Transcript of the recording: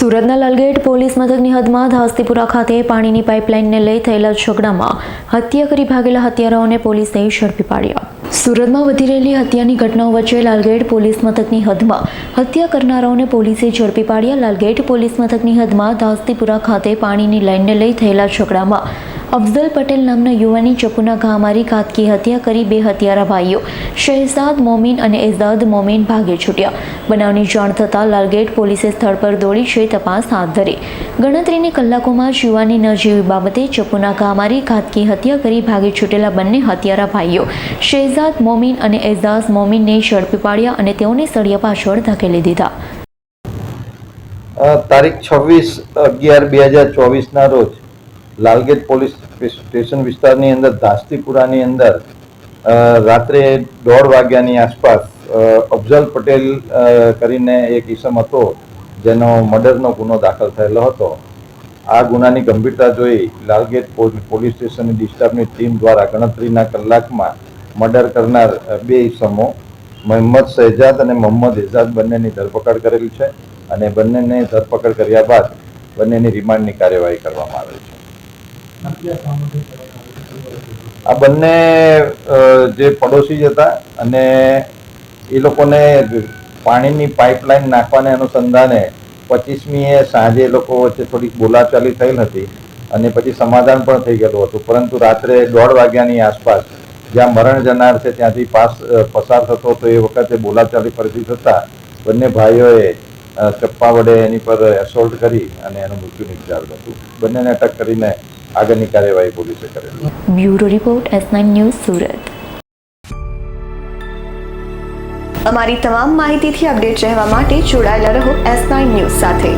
સુરતના લાલગેટ પોલીસ મથકની હદમાં ધાસ્તીપુરા ખાતે પાણીની પાઇપલાઇનને લઈ થયેલા ઝઘડામાં હત્યા કરી ભાગેલા હત્યારાઓને પોલીસે ઝડપી પાડ્યા. સુરતમાં વધી રહેલી હત્યાની ઘટનાઓ વચ્ચે લાલગેટ પોલીસ મથકની હદમાં હત્યા કરનારાઓને પોલીસે ઝડપી પાડ્યા. લાલગેટ પોલીસ મથકની હદમાં ધાસ્તીપુરા ખાતે પાણીની લાઇનને લઈ થયેલા ઝઘડામાં અફઝલ પટેલ નામના યુવાની ચપુના ઘા મારી ઘાતકી હત્યા કરી બે હત્યારા ભાઈઓ. શહેજાદ મોમીન અને એઝાદ મોમીન ભાગે છૂટ્યા. બનાવની જાણ થતાં લાલગેટ પોલીસે સ્થળ પર દોડી છે તપાસ હાથ ધરી. ગણતરીની કલાકોમાં જ યુવાની ન બાબતે ચપુના ઘા મારી ઘાતકી હત્યા કરી ભાગે છૂટેલા બંને હત્યારા ભાઈઓ. શહેજાદ મોમીન અને એઝાઝ મોમીનને ઝડપી પાડ્યા અને તેઓને સળિયા પાછળ ધકેલી દીધા. તારીખ છવ્વીસ અગિયાર બે હજાર ચોવીસના રોજ લાલગેટ પોલીસ સ્ટેશન વિસ્તારની અંદર, ધાસ્તીપુરાની અંદર રાત્રે દોઢ વાગ્યાની આસપાસ અફઝલ પટેલ કરીને એક ઈસમ હતો, જેનો મર્ડરનો ગુનો દાખલ થયેલો હતો. આ ગુનાની ગંભીરતા જોઈ લાલગેટ પોલીસ સ્ટેશનની ડિસ્ટાફની ટીમ દ્વારા ગણતરીના કલાકમાં મર્ડર કરનાર બે ઈસમો મોહમ્મદ શહેજાદ અને મોહમ્મદ એજાદ બંનેની ધરપકડ કરેલી છે અને બંનેને ધરપકડ કર્યા બાદ બંનેની રિમાન્ડની કાર્યવાહી કરવામાં આવેલ છે. આ બંને જે પડોશી જ હતા અને એ લોકોને પાણીની પાઇપલાઇન નાખવાને અનુસંધાને પચીસમીએ સાંજે એ લોકો વચ્ચે થોડીક બોલાચાલી થયેલ હતી અને પછી સમાધાન પણ થઈ ગયેલું હતું. પરંતુ રાત્રે દોઢ વાગ્યાની આસપાસ જ્યાં મરણ જનાર છે ત્યાંથી પાસ પસાર થતો તો એ વખતે બોલાચાલી ફરીથી થતા બંને ભાઈઓએ ચપ્પા વડે એની પર એસોલ્ટ કરી અને એનું મૃત્યુ નિપજાવ્યું હતું. બંનેને અટક કરીને આગળની કાર્યવાહી પોલીસે કરેલી. Bureau report S news Surat. અમારી તમામ માહિતીથી અપડેટ રહેવા માટે જોડાયેલા રહો એસ નાઇન ન્યૂઝ સાથે.